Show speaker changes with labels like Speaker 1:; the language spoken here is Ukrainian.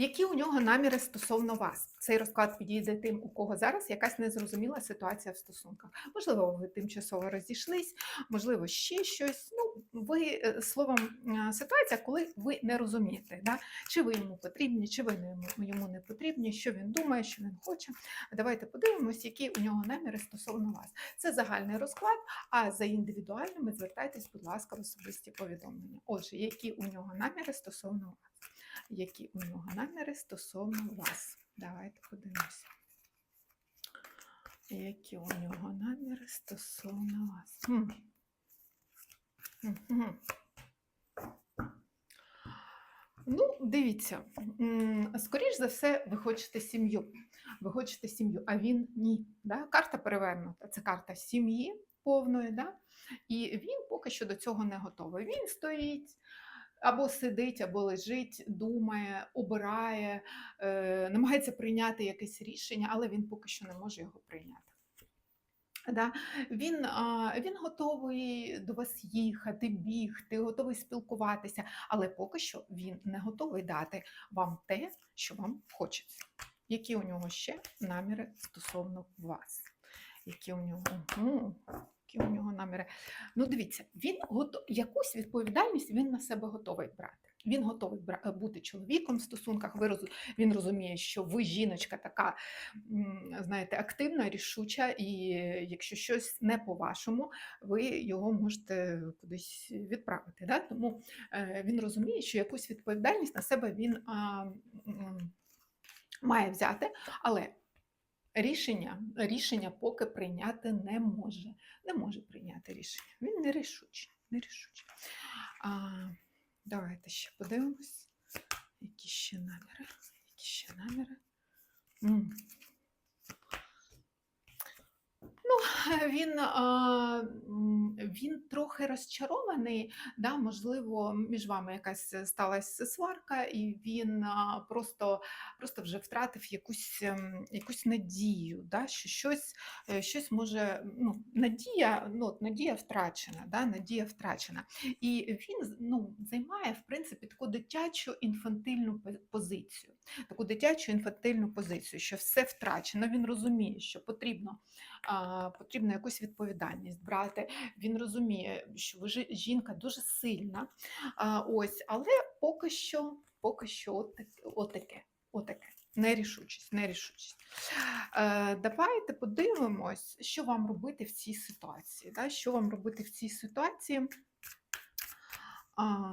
Speaker 1: Які у нього наміри стосовно вас? Цей розклад підійде тим, у кого зараз якась незрозуміла ситуація в стосунках. Можливо, ви тимчасово розійшлись, можливо, ще щось. Ну, ви е, словом, е, ситуація, коли ви не розумієте, да? чи ви йому потрібні, чи ви не йому, не потрібні, що він думає, що він хоче. Давайте подивимось, які у нього наміри стосовно вас. Це загальний розклад, а за індивідуальними звертайтесь, будь ласка, в особисті повідомлення. Отже, які у нього наміри стосовно вас? Які у нього наміри стосовно вас? Давайте подивимося. Які у нього наміри стосовно вас? Хм. Ну, дивіться, скоріш за все, ви хочете сім'ю. Ви хочете сім'ю, а він ні. Да? Карта перевернута. Це карта сім'ї повної, да? і він поки що до цього не готовий. Він стоїть. Або сидить, або лежить, думає, обирає, е, намагається прийняти якесь рішення, але він поки що не може його прийняти. Да? Він, він готовий до вас їхати, бігти, готовий спілкуватися, але поки що він не готовий дати вам те, що вам хочеться. Які у нього ще наміри стосовно вас? Які у нього, Мгм. Які у нього наміри? Ну, дивіться, він гото... якусь відповідальність він на себе готовий брати. Він готовий бути чоловіком в стосунках. Він розуміє, що ви жіночка така, знаєте, активна, рішуча, і якщо щось не по-вашому, ви його можете кудись відправити. Да? Тому е, він розуміє, що якусь відповідальність на себе він а, має взяти, але рішення, рішення поки прийняти не може. Не може прийняти рішення. Він нерішучий. нерішучий. А, давайте ще подивимось, які ще наміри. Які ще наміри. М. Ну, він, а, він трохи розчарований, да, можливо, між вами якась сталася сварка, і він просто, просто вже втратив якусь, ем, якусь надію, да, що щось, е, щось може, ну, надія, ну, надія втрачена, да, надія втрачена. І він ну, займає, в принципі, таку дитячу інфантильну позицію. Таку дитячу інфантильну позицію, що все втрачено. Він розуміє, що потрібно а, потрібно якусь відповідальність брати. Він розуміє, що ви жінка дуже сильна. Ось, але поки що, поки що отак- отаке, отаке. Нерішучість, нерішучість. Е, давайте подивимось, що вам робити в цій ситуації. Да? Що вам робити в цій ситуації? А,